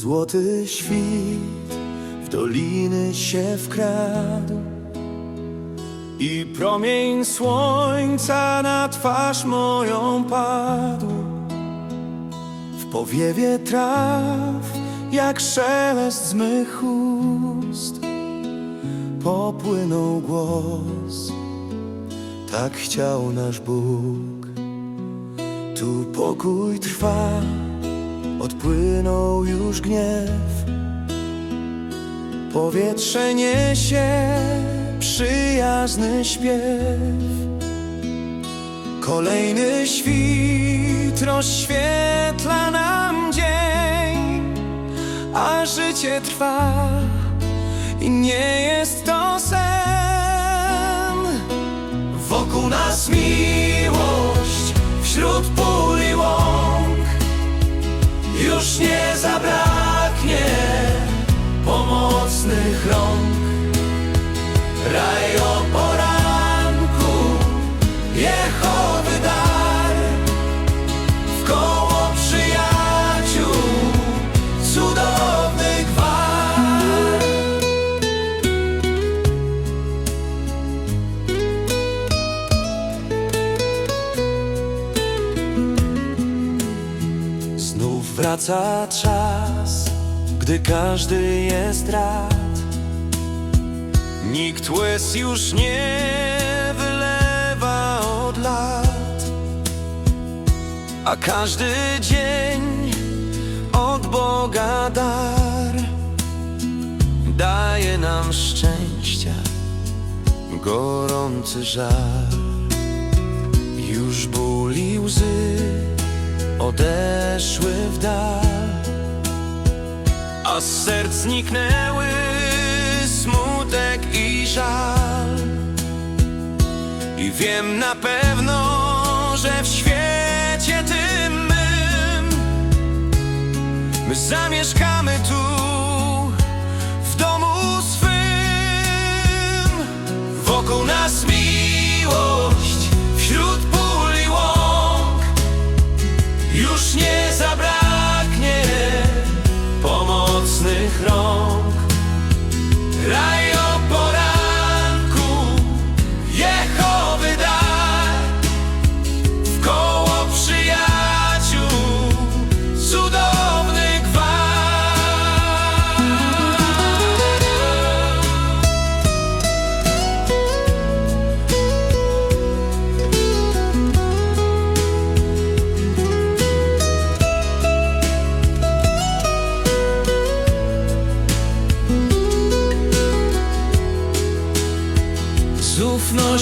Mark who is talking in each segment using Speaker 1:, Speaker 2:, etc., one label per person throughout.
Speaker 1: złoty świt w doliny się wkradł. I promień słońca na twarz moją padł. W powiewie traw jak szelest z mych ust popłynął głos. Tak chciał nasz Bóg. Tu pokój trwa odpłynął już gniew. Powietrze niesie przyjazny śpiew. Kolejny świt rozświetla nam dzień A życie trwa i nie jest to sen. Wokół nas miłość pomocnych rąk Raj o poranku, Jehowy dar W koło przyjaciół, cudowny gwar Znów wraca czas, gdy każdy jest rad. Nikt łez już nie wylewa od lat, a każdy dzień od Boga dar daje nam szczęścia, gorący żar. Już ból i łzy odeszły w dal. A z serc zniknęły smutek i żal. I wiem na pewno, że w świecie tym mym My zamieszkamy tu w domu swym. Wokół nas miłość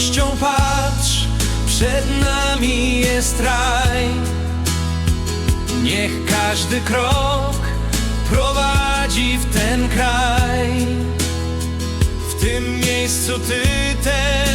Speaker 1: ufnością patrz, przed nami jest raj. Niech każdy krok prowadzi w ten kraj. W tym miejscu ty też